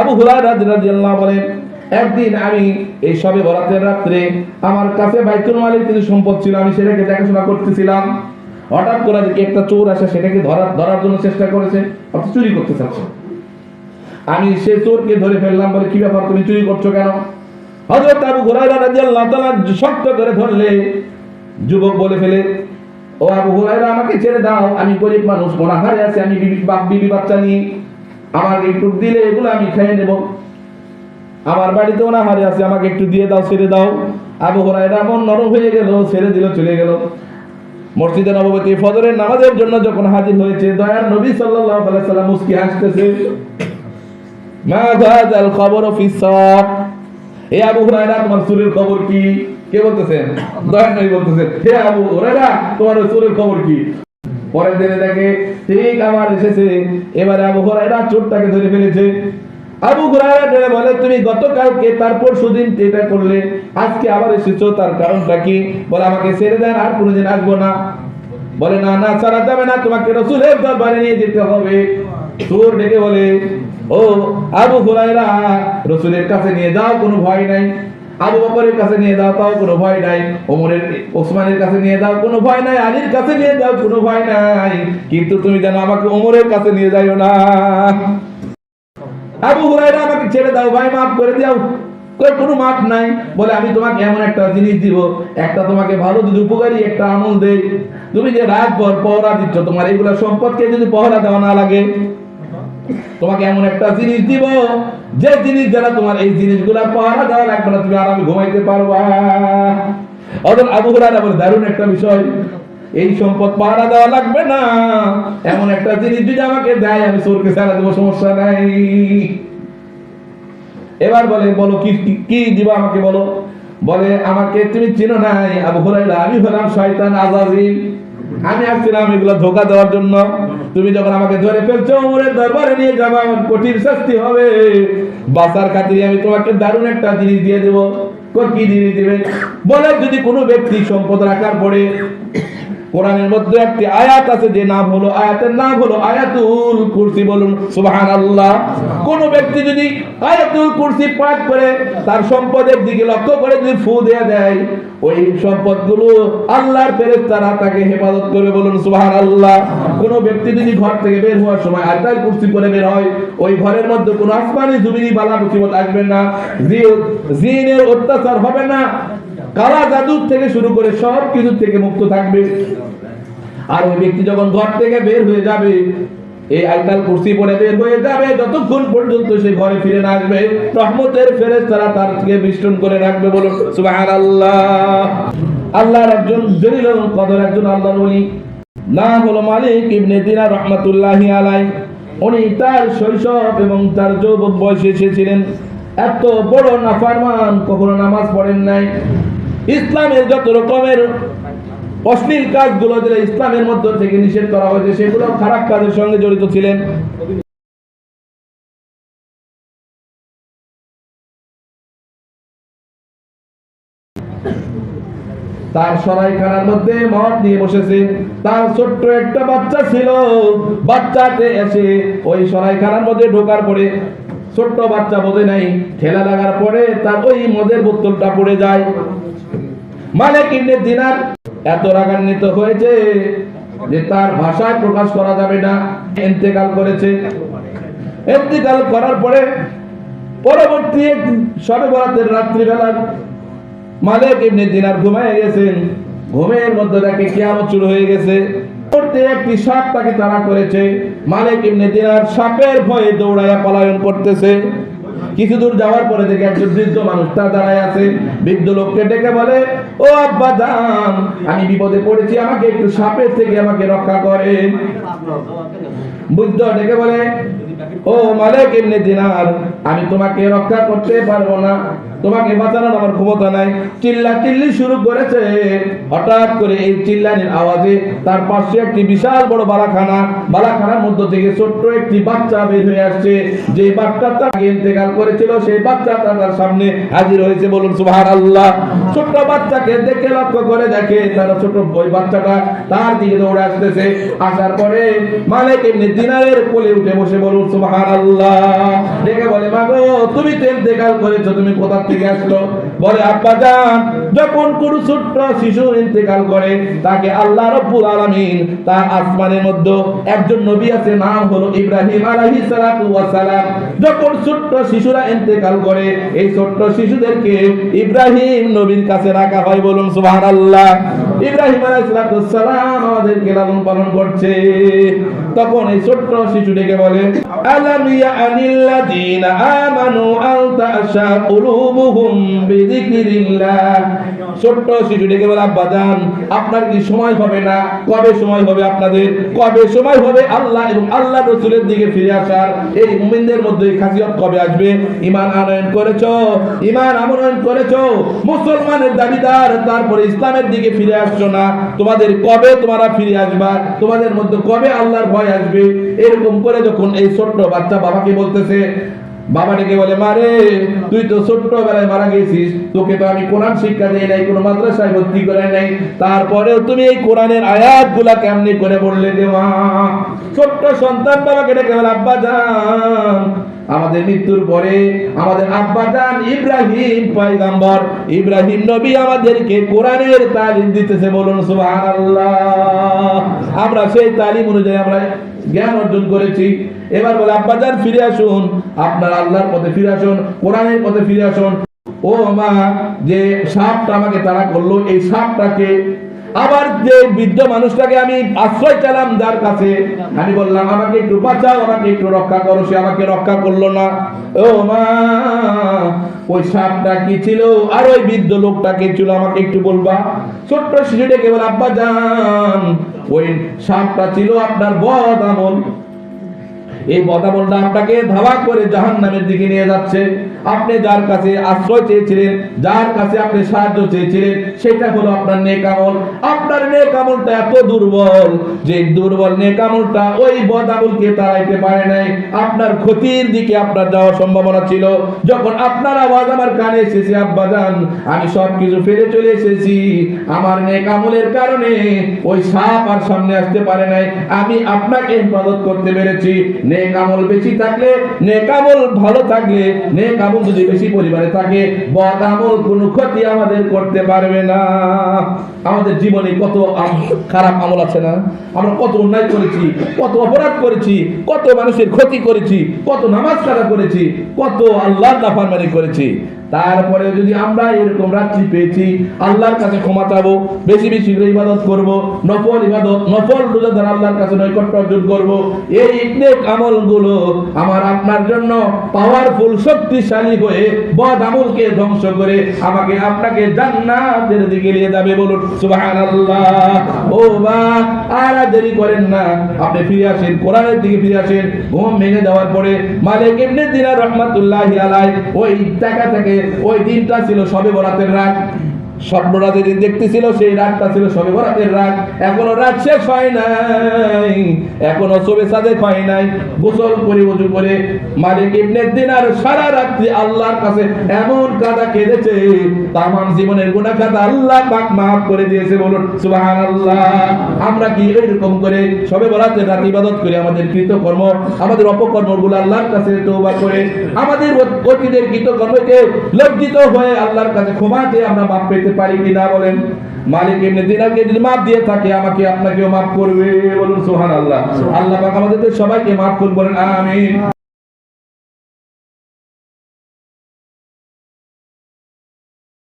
আবু হুরায়রা রাদিয়াল্লাহু বলেন, একদিন আমি এই সবে বরাতের রাত্রে আমার কাছে বাইতুল মালের কিছু সম্পদ ছিল, আমি সেটাকে দেখাশোনা করতেছিলাম। হঠাৎ করে দেখি একটা চোর আসে, সেটাকে ধরার ধরার জন্য চেষ্টা করেছে, অর্থাৎ চুরি করতে চাচ্ছে। আমি সে চোরকে ধরে ফেললাম বলে, কি ব্যাপার, তুমি চুরি করছ কেন? হযরত আবু হুরায়রা রাদিয়াল্লাহু তাআলা শক্ত করে ধরলে, যুবক বলে ফেলে, ও আবু হুরায়রা, আমাকে ছেড়ে দাও, আমি গরিব মানুষ মোনাহারে আছে, আমি বিবি বাচ্চা নিয়ে আমার একটু দিলে এগুলো আমি খেয়ে নেব। আমার বাড়িতে ওনাহারে আছে, আমাকে একটু দিয়ে দাও, ছেড়ে দাও। আবু হুরায়রা এমন নরম হয়ে গেল, ছেড়ে দিল, চলে গেল। মসজিদে নববতী ফজরের নামাজের জন্য যখন হাজির হয়েছে, দয়ার নবী সাল্লাল্লাহু আলাইহি সাল্লাম মুস্কি হাসতেছে, মা হাযাল খবর ফি এ আবু হুরায়রা, তোমার চুরের খবর কি? কে বলতেছেন দয়ার নবী বলতেছেন হে আবু হুরায়রা, তোমার চুরের খবর কি? পরের দিনে দেখে ঠিক আমার এসেছে। এবারে আবু হুরায়রা চোরটাকে ধরে ফেলেছে। আবু হুরায়রা ধরে বলে, তুমি গতকালকে তারপর সুদিন এটা করলে, আজকে আবার এসেছ, তার কারণটা কি? বলে, আমাকে ছেড়ে দেন, আর কোনোদিন আসব না। বলে, না না, ছাড়া যাবে না, তোমাকে রসুলের দরবারে নিয়ে যেতে হবে। চোর ডেকে বলে, ও আবু হুরায়রা, রসুলের কাছে নিয়ে যাও, কোনো ভয় নাই। আবু বকরের কাছে নিয়ে যাও, তাও কোনো ভয় নাই। ওমরের, ওসমানের কাছে নিয়ে যাও, কোনো ভয় নাই। আলীর কাছে নিয়ে যাও, কোনো ভয় নাই। কিন্তু তুমি যেন আমাকে ওমরের কাছে নিয়ে যাইও না। আবু হুরায়রা, আমাকে ছেড়ে দাও, ভাই, মাফ করে দাও কোনো মাপ নাই। বলে, আমি তোমাকে এমন একটা জিনিস দিব, একটা তোমাকে ভালো যদি উপকারী, একটা আমল দেই। তুমি যে রাত ভর পহরা দিচ্ছ তোমার এগুলা সম্পদকে যদি পহরা দেওয়া না লাগে তোমাকে এমন একটা জিনিস দিব, যে জিনিস দ্বারা তোমার এই জিনিসগুলা পহরা দেওয়া লাগবে না, তুমি আরামে ঘুমাইতে পারবা। অতএব আবু হুরায়রা বলে, দারুণ একটা বিষয়, এই সম্পদ পাহারা দেওয়া লাগবে না। এমন একটা জিনিস যদি আমাকে দেয়, আমি চোরকে ছাড়া দেবো, সমস্যা নাই। এবার বলে, বলো, কি, কি- দিবা আমাকে বলো? বলে, আমাকে তুমি চিনো নাই, আবু হুরাইরা আমি হলাম শয়তান, আজাজিল। আমি আসছিলাম এগুলো ধোকা দেওয়ার জন্য। তুমি যখন আমাকে ধরে ফেলছো উমরের দরবারে নিয়ে যাব, আমার কঠিন শাস্তি হবে। বাসার খাতিরে আমি তোমাকে দারুণ একটা জিনিস দিয়ে দেবো। কি জিনিস দেবে? বলে, যদি কোনো ব্যক্তি সম্পদ রাখার পরে কোরআনের মধ্যে একটি আয়াত আছে, যে নাম হলো, আয়াতের নাম হলো আয়াতুল কুরসি বলুন, সুবহানাল্লাহ। কোন ব্যক্তি যদি আয়াতুল কুরসি পাঠ করে, তার সম্পদের দিকে লক্ষ্য করে যদি ফু দিয়ে দেয়, ওই সম্পদগুলো আল্লাহর ফেরেশতারা তাকে হেফাজত করবে বলুন, সুবহানাল্লাহ। কোন ব্যক্তি যদি ঘর থেকে বের হওয়ার সময় আয়াতুল কুরসি পড়ে বের হয়, ওই ঘরের মধ্যে কোনো আসমানি জমিনি বালা মুসিবত আসবে না জিনের অত্যাচার হবে না। কালা জাদুর থেকে শুরু করে সব কিছু থেকে মুক্ত থাকবে। আর ওই ব্যক্তি যখন ঘর থেকে বের হয়ে যাবে, এই আইতাল কুর্সি পরে বের হয়ে যাবে, যতক্ষণ পর্যন্ত সে ঘরে ফিরে না আসবে, রহমতের ফেরেস তারা তার থেকে বিষ্টন করে রাখবে বলুন, সুবহানাল্লাহ। আল্লাহর একজন জলিল কদর, একজন আল্লাহর ওলি। নাম হলো মালিক ইবনে দিনার রহমাতুল্লাহি আলাই উনি তার শৈশব এবং তার যৌবক বয়সে এসেছিলেন। এত বড় নাফারমান কখনো নামাজ পড়েন নাই। ইসলামের যত রকমের অশ্লীল কাজগুলো যেটা ইসলামের মধ্য থেকে নিষেধ করা হয়েছে, সেগুলো খারাপ কাজের সঙ্গে জড়িত ছিলেন। তার সরাইখানার মধ্যে মদ নিয়ে বসেছে। তার ছোট্ট একটা বাচ্চা ছিল। বাচ্চাতে এসে ওই সরাইখানার মধ্যে ঢোকার পরে ছোট্ট বাচ্চা বোঝে নাই, ঠেলা লাগার পরে তার ওই মদের বোতলটা পড়ে যায়। মালিক ইবনে দিনার এত রাগান্বিত হয়েছে যে তার ভাষায় প্রকাশ করা যাবে না, ইন্তেকাল করেছে। ইন্তেকাল করার পরে পরবর্তী সবে বরাতের রাত্রিবেলা মালিক ইবনে দিনার ঘুমায় গেছেন। ঘুমের মধ্যে দেখে কিয়ামত শুরু হয়ে গেছে। করতে একটি সাপ তাকে তারা করেছে। মালিক ইবনে দিনার সাপের ভয়ে দৌড়াইয়া পলায়ন করতেছে। কিছু দূর যাওয়ার পরে দেখে একজন বৃদ্ধ মানুষ তার দাঁড়ায় আছে। বৃদ্ধ লোককে ডেকে বলে, ও আব্বা জান, আমি বিপদে পড়েছি, আমাকে একটু সাপের থেকে আমাকে রক্ষা করেন। বৃদ্ধ ডেকে বলে ও মালিক, ইবনে দিনার, আমি তোমাকে রক্ষা করতে পারব না। তোমাকে বাঁচানোর আমার ক্ষমতা নাই। চিল্লা চিল্লি শুরু করেছে। হঠাৎ করে এই চিল্লানির আওয়াজে তার পাশে একটি বিশাল বড় বালাখানা, বালাখানার মধ্য থেকে ছোট্ট একটি বাচ্চা বের হয়ে আসছে। যে বাচ্চাটা ইন্তেকাল করেছিল, সেই বাচ্চাটা তার সামনে হাজির হয়েছে। বলুন সুবহান আল্লাহ ছোট্ট বাচ্চাকে দেখে লক্ষ্য করে দেখে তার ছোট ওই বাচ্চাটা তার দিকে দৌড়ে আসতেছে। আসার পরে মালিক এমনি দিনারের কোলে উঠে বসে বলুন সুবহান আল্লাহ দেখে বলে, মাগো, তুমি তো ইন্তেকাল করেছ, তুমি কোথা থেকে আসলো? বলে, আব্বা জান, যখন কোন ছোট্ট শিশু ইন্তেকাল করে, তাকে আল্লাহ রব্বুল আলামিন তার আসমানের মধ্যে একজন নবী আছে, নাম হলো ইব্রাহিম আলাইহিস সালাতু ওয়াস সালাম যখন ছোট্ট শিশুরা ইন্তেকাল করে, এই ছোট্ট শিশুদেরকে ইব্রাহিম নবীর কাছে রাখা হয় বলুন সুবহানাল্লাহ। ইব্রাহিম আলাইহিস সালাতু ওয়াস আমাদেরকে লালন পালন করছে। তখন এই ছোট্ট শিশু ডেকে বলে, আলাম ইয়ানিল্লাযীনা আমানু আন তাশা কুলুবুহুম বিযিকরিল্লাহ? ছোট্ট শিশু ডেকে বলে, আব্বা, জান, আপনার কি সময় হবে না? কবে সময় হবে আপনাদের? কবে সময় হবে আল্লাহ এবং আল্লাহ রসুলের দিকে ফিরে আসার? এই মুমিনদের মধ্যে খাসিয়ত কবে আসবে? ইমান আনয়ন করেছ? ইমান আমনয়ন করেছ? মুসলমানের দাবিদার তারপরে ইসলামের দিকে ফিরে আসছো না? তোমাদের কবে তোমরা ফিরে আসবা? তোমাদের মধ্যে কবে আল্লাহর ভয় আসবে? এরকম করে যখন এই ছোট্ট বাচ্চা বাবাকে বলতেছে বাবা বলে মারে তুই তো মারা গেছিস, তোকে তো আমি কোরআন শিক্ষা দেই নাই, কোনো মাদ্রাসায় ভর্তি করে নাই। তারপরেও তুমি এই কোরআনের আয়াতগুলা কেমনি করে বললে যে, মা, ছোট্ট সন্তান বাবাকে ডেকে বলে, আব্বা, যান। আমাদের মৃত্যুর পরে আমাদের আব্বা জান ইব্রাহিম পয়গাম্বর। ইব্রাহিম নবী আমাদেরকে কোরআনের তালিম দিতেছে, বলুন সুবহানাল্লাহ। আমরা সেই তালিম অনুযায়ী আমরা জ্ঞান অর্জন করেছি। এবার বলে আব্বাজান ফিরে আসুন। আপনার আল্লাহর পথে ফিরে আসুন, কোরআনের পথে ফিরে আসুন। ও মা, যে সাপটা আমাকে তারা করল, এই সাপটাকে আবার যে বৃদ্ধ মানুষটাকে আমি আশ্রয় চালাম যার কাছে, আমি বললাম, আমাকে একটু বাঁচাও, আমাকে একটু রক্ষা করো, সে আমাকে রক্ষা করল না। ও মা, ওই সাপটা কি ছিল? আর ওই বৃদ্ধ লোকটা কে ছিল, আমাকে একটু বলবা? ছোট্ট শিশুটাকে বলে, আব্বা যান ওই সাপটা ছিল আপনার বদ আমল। এই বদামলটা আপনাকে ধাওয়া করে জাহান নামের দিকে নিয়ে যাচ্ছে। আপনি যার কাছে আশ্রয় চেয়েছিলেন, যার কাছে আপনি সাহায্য চেয়েছিলেন, সেটা হলো আপনার নেক আমল। আপনার নেক আমলটা এত দুর্বল যে দুর্বল নেক আমলটা ওই বদামলকে তাড়াইতে পারে নাই। আপনার ক্ষতির দিকে আপনার যাওয়ার সম্ভাবনা ছিল। যখন আপনার আওয়াজ আমার কানে এসেছে, আব্বা জান, আমি সব কিছু ফেলে চলে এসেছি। আমার নেক আমলের কারণে ওই সাপ আর সামনে আসতে পারে নাই। আমি আপনাকে হেফাজত করতে পেরেছি। নেক আমল বেশি থাকলে, নেক আমল ভালো থাকলে, নেক যদি বেশি পরিবারে থাকে, বদ আমল কোনো ক্ষতি আমাদের করতে পারবে না। আমাদের জীবনে কত খারাপ আমল আছে না? আমরা কত অন্যায় করেছি, কত অপরাধ করেছি, কত মানুষের ক্ষতি করেছি, কত নামাজ খারাপ করেছি, কত আল্লাহ নাফরমানি করেছি। তারপরে যদি আমরা এরকম রাত্রি পেয়েছি, আল্লাহর কাছে ক্ষমা চাবো, বেশি বেশি করে ইবাদত করব, নফল ইবাদত, নফল রোজা দ্বারা আল্লাহর কাছে নৈকট্য অর্জন করব, এই নেক আমলগুলো আমার আপনার জন্য পাওয়ারফুল শক্তিশালী হয়ে বদ আমলকে ধ্বংস করে আমাকে আপনাকে জান্নাতের দিকে নিয়ে যাবে বলুন, সুবহানাল্লাহ। ও বা আর দেরি করেন না। আপনি ফিরে আসেন, কোরআনের দিকে ফিরে আসেন, ঘুম ভেঙে যাওয়ার পরে মালিক ইবনে দিনার রহমাতুল্লাহি আলাই ওই টাকা থেকে ওই দিনটা ছিল সবে বরাতের রাত। স্বপ্নটা যেদিন দেখতেছিল, সেই রাতটা ছিল সবে বরাতের রাত। এখনও রাত শেষ হয় নাই। এখনও সবে সাদেক হয় নাই। গোসল করে, উজু করে। মালিক ইবনে দিনার সারা রাত্রি আল্লাহর কাছে এমন কাদা কেঁদেছে। তামাম জীবনের গুনাহ কাদা আল্লাহ পাক মাফ করে দিয়েছে। বলুন, সুবহানাল্লাহ। আমরা কি এরকম করে সবে বরাতের রাত ইবাদত করে? আমাদের কৃতকর্ম, আমাদের অপকর্মগুলো আল্লাহর কাছে তওবা করে, আমাদের অতীতের কৃতকর্মকে লজ্জিত হয়ে আল্লাহর কাছে ক্ষমা চেয়ে আমরা মাফ পেতে পারি কিনা বলেন? মালিক এমনি দিনাকে যদি মাপ দিয়ে থাকে আমাকে আপনাকেও মাফ করবে বলুন সোহান আল্লাহ আল্লাহ আমাদের সবাইকে মাফ করুন বলেন আমিন।